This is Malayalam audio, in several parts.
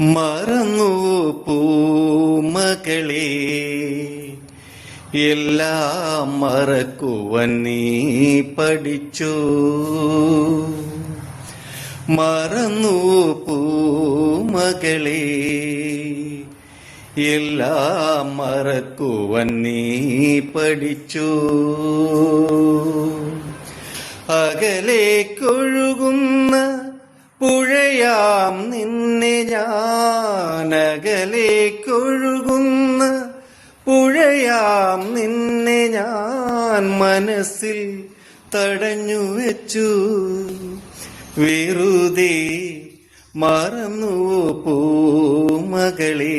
മറന്നു പൂമകളെ എല്ലാം മറക്കുവൻ നീ പഠിച്ചു? മറന്നു പൂമകളെ എല്ലാം മറക്കുവൻ നീ പഠിച്ചു? അകലേക്കൊഴുകുന്ന പുഴയാം നിന്നെ ഞാൻ അകലേക്കൊഴുകുന്ന പുഴയാം നിന്നെ ഞാൻ മനസ്സിൽ തടഞ്ഞു വെച്ചു. വെറുതെ മറന്നു പൂമകളെ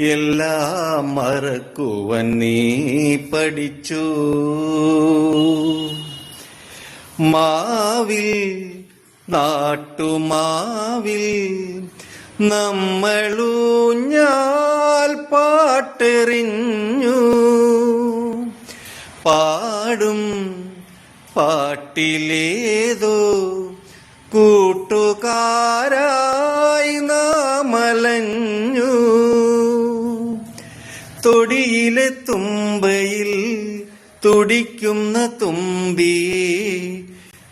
എല്ലാം മറക്കുവൻ നീ പഠിച്ചു. മാവിൽ നാട്ടുമാവിൽ നമ്മളൂഞ്ഞാൽ പാട്ടെറിഞ്ഞു. പാടും പാട്ടിലേതോ കൂട്ടുകാരായി നാമലഞ്ഞു. തൊടിയിലെ തുമ്പയിൽ തുടിക്കുന്ന തുമ്പിയെ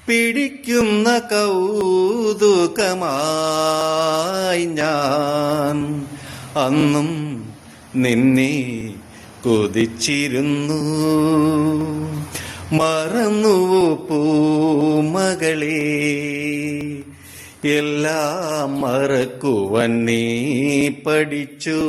പിടിക്കുന്ന കൗതുകമായി ഞാൻ അന്നും നിന്നെ കൊതിച്ചിരുന്നു. മറന്നു പൂമകളെ? എല്ലാം മറക്കുവന്നീ പഠിച്ചു.